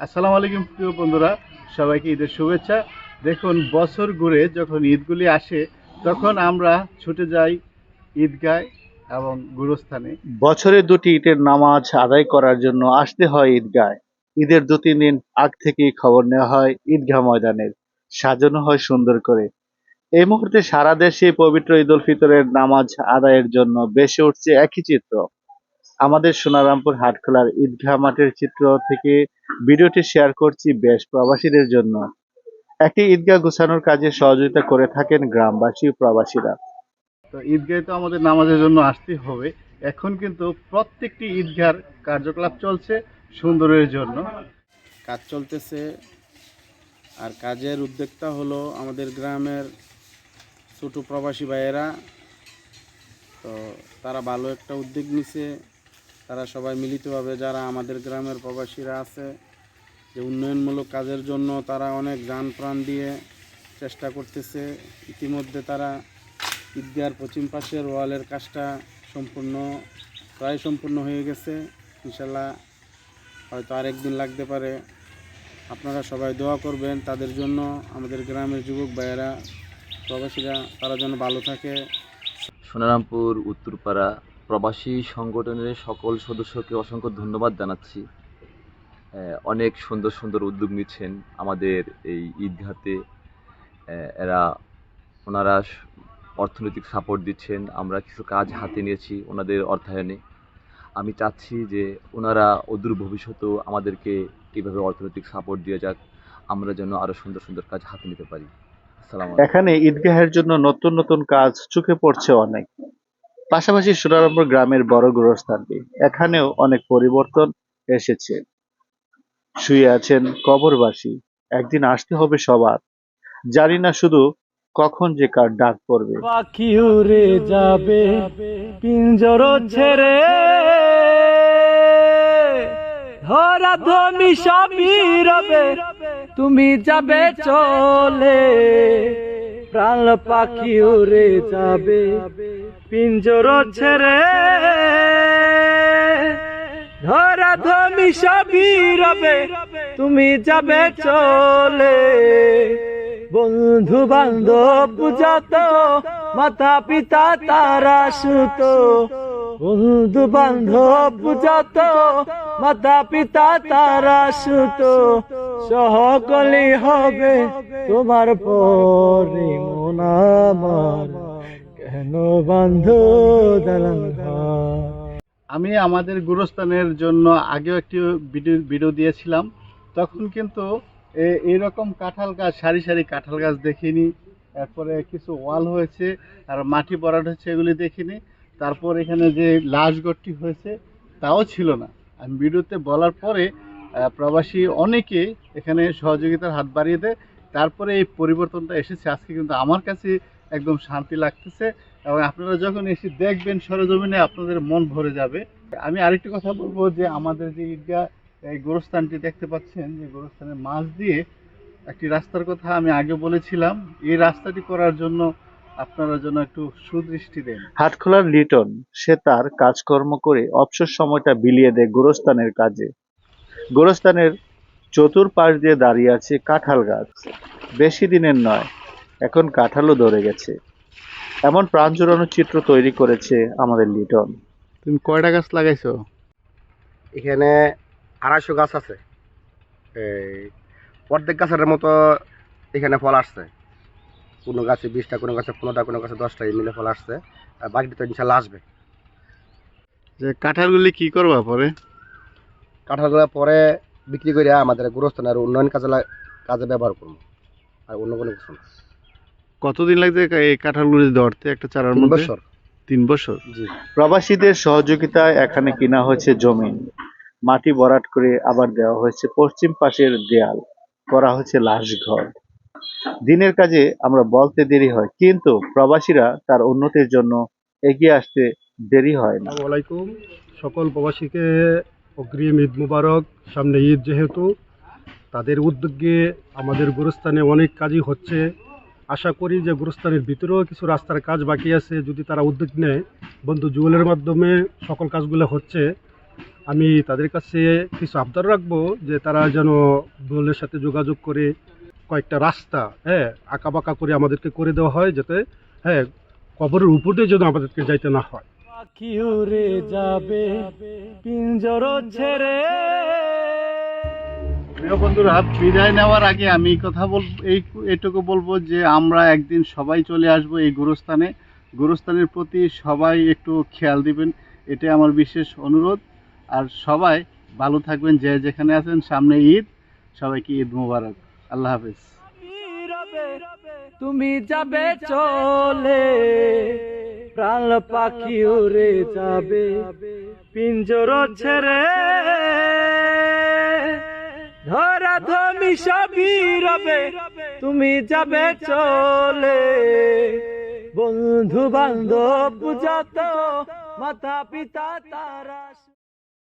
আসসালামু আলাইকুম প্রিয় বন্ধুরা, সবাইকে ঈদের শুভেচ্ছা। দেখুন, বছর ঘুরে যখন ঈদগুলি আসে, তখন আমরা ছুটে যাই ঈদগায় এবং গুরুস্থানে। বছরে দুটি ঈদের নামাজ আদায় করার জন্য আসতে হয় ঈদগায়। ঈদের দু তিন দিন আগ থেকেই খবর নেওয়া হয় ঈদগাহ ময়দানের। সাজানো হয় সুন্দর করে। এই মুহূর্তে সারা দেশে পবিত্র ঈদ উল ফিতরের নামাজ আদায়ের জন্য বেশি উঠছে একই চিত্র। আমাদের সোনারামপুর হাটখোলার ঈদগাহ মাঠের চিত্র থেকে ভিডিওটি শেয়ার করছি বেশ প্রবাসীদের জন্য। একটি ঈদগাহ গুছানোর কাজে সহযোগিতা করে থাকেন গ্রামবাসী প্রবাসীরা। তো ঈদগায় তো আমাদের নামাজের জন্য আসতেই হবে। এখন কিন্তু প্রত্যেকটি ঈদগার কার্যকলাপ চলছে সুন্দরের জন্য। কাজ চলতেছে। আর কাজের উদ্যোক্তা হলো আমাদের গ্রামের ছোটো প্রবাসী ভাইয়েরা। তো তারা ভালো একটা উদ্যোগ নিছে। তারা সবাই মিলিতভাবে যারা আমাদের গ্রামের প্রবাসীরা আছে, যে উন্নয়নমূলক কাজের জন্য তারা অনেক যান প্রাণ দিয়ে চেষ্টা করতেছে। ইতিমধ্যে তারা ঈদগার পশ্চিম পাশের ওয়ালের কাজটা সম্পূর্ণ, প্রায় সম্পূর্ণ হয়ে গেছে। ইনশাল্লাহ হয়তো আরেক দিন লাগতে পারে। আপনারা সবাই দোয়া করবেন, তাদের জন্য আমাদের গ্রামের যুবক ভাইয়েরা, প্রবাসীরা, তারা যেন ভালো থাকে। সোনারামপুর, উত্তরপাড়া প্রবাসী সংগঠনের সকল সদস্যকে অসংখ্য ধন্যবাদ জানাচ্ছি। অনেক সুন্দর সুন্দর উদ্যোগ নিচ্ছেন আমাদের এই আহ, এরা ওনারা অর্থনৈতিক সাপোর্ট দিচ্ছেন আমরা কিছু কাজ হাতে নিয়েছি ওনাদের অর্থায়নে। আমি চাচ্ছি যে ওনারা অদূর ভবিষ্যতেও আমাদেরকে কীভাবে অর্থনৈতিক সাপোর্ট দিয়ে যাক আমরা যেন আরও সুন্দর সুন্দর কাজ হাতে নিতে পারি। এখানে ঈদগাহের জন্য নতুন নতুন কাজ চোখে পড়ছে অনেক। পাশাপাশি সোনারম্বর গ্রামের বড় গোরস্থানটি এখানেও অনেক পরিবর্তন এসেছে। শুয়ে আছেন কবরবাসী। একদিন আসতে হবে সবার। জানি না শুধু কখন যে কার ডাক পড়বে। যাবে, পিঞ্জর ছেড়ে। ধরা ধমি রবে, তুমি যাবে চলে। প্রাণ পাখি উড়ে যাবে পিঞ্জর ছেড়ে ধরা ধমি সবই রবে, তুমি যাবে চলে। বন্ধু বান্ধব পূজাত মাতা পিতা তারা সুত। বন্ধু বান্ধব পূজাত মাতা পিতা তারা সুত। সহকলি হবে তোমার পরে মন আমি আমাদের গুরুস্থানের জন্য আগেও একটি ভিডিও দিয়েছিলাম। তখন কিন্তু এইরকম কাঁঠাল গাছ, সারি সারি কাঁঠাল গাছ দেখিনি। তারপরে কিছু ওয়াল হয়েছে, আর মাটি ভরাট হয়েছে, এগুলি দেখিনি। তারপর এখানে যে লাশ গড়টি হয়েছে, তাও ছিল না। আমি ভিডিওতে বলার পরে প্রবাসী অনেকে এখানে সহযোগিতার হাত বাড়িয়ে দেয়। তারপরে এই পরিবর্তনটা এসেছে। আজকে কিন্তু আমার কাছে একদম শান্তি লাগতেছে এবং আপনারা যখন এসে দেখবেন সরজমিনে আপনাদের মন ভরে যাবে। আমি আরেকটি কথা বলব যে আমাদের যে ঈদগাহ, এই গোরস্থানটি দেখতে পাচ্ছেন, যে গোরস্থানের মাঝ দিয়ে একটি রাস্তার কথা আমি আগে বলেছিলাম। এই রাস্তাটি করার জন্য আপনারা যেন একটু সুদৃষ্টি দেন। হাটখোলার লিটন, সে তার কাজকর্ম করে অবসর সময়টা বিলিয়ে দেয় গোরস্থানের কাজে। গোরস্থানের চতুর্পাশ দিয়ে দাঁড়িয়ে আছে কাঁঠাল গাছ। বেশি দিনের নয় এখন কাঁঠালও ধরে গেছে। এমন প্রাণ জোড়ানো চিত্র তৈরি করেছে আমাদের লিটন। তুমি কয়টা গাছ লাগাইছো? এখানে আড়াইশো গাছ আছে। এই অর্ধেক গাছের মতো এখানে ফল আসছে। কোনো গাছে বিশটা কোনো গাছে পনেরোটা কোনো গাছে দশটা এই মিলে ফল আসছে। আর বাকিটা তো ইনশাল্লাহ আসবে। যে কাঁঠালগুলি কি করবা পরে? কাঁঠালগুলো পরে বিক্রি করে আমাদের গুরুস্থানের উন্নয়ন কাজে কাজে ব্যবহার করব। আর অন্য কোনো কিছু না। কতদিন লাগছে এই কাঁঠালগুলি ধরতে একটা চারার তিন মধ্যে? বছর। তিন বছর? প্রবাসীদের সহযোগিতায় এখানে কিনা হয়েছে জমি। মাটি ভরাট করে আবার দেওয়া হয়েছে। পশ্চিম পাশের দেয়াল করা হয়েছে লাশ ঘর। দিনের কাজে আমরা বলতে দেরি হয় কিন্তু প্রবাসীরা তার উন্নতির জন্য এগিয়ে আসতে দেরি হয় না। আলাইকুম। সকল প্রবাসীকে অগ্রিম ঈদ মুবারক। সামনে ঈদ যেহেতু তাদের উদ্যোগে আমাদের গুরুস্থানে অনেক কাজই হচ্ছে। আশা করি যে গুরুস্থানের ভিতরেও কিছু রাস্তার কাজ বাকি আছে। যদি তারা উদ্যোগ নেয়, বন্ধু জুয়েলের মাধ্যমে সকল কাজগুলো হচ্ছে, আমি তাদের কাছে কিছু আবদার রাখব যে তারা যেন দলের সাথে যোগাযোগ করে কয়েকটা রাস্তা হ্যাঁ আঁকা বাঁকা করে আমাদেরকে করে দেওয়া হয় যাতে হ্যাঁ কবরের উপর দিয়ে যেন আমাদেরকে যাইতে না হয়। যাবে, পিঞ্জর ছেড়ে প্রিয় বন্ধুরা, বিদায় নেওয়ার আগে আমি কথা বল এই এটুকু বলব যে আমরা একদিন সবাই চলে আসব এই গুরুস্থানে। গুরুস্থানের প্রতি সবাই একটু খেয়াল দিবেন, এটাই আমার বিশেষ অনুরোধ। আর সবাই ভালো থাকবেন, যে যেখানে আছেন, সামনে ঈদ। সবাইকে ঈদ মুবারক। আল্লাহ হাফেজ। তুমি যাবে চলে, প্রাণ পাখি উড়ে যাবে। পিঞ্জর ছেড়ে ধরা ধমি সবই রবে তুমি যাবে চলে। বন্ধু বান্ধব যত মাতা পিতা তারা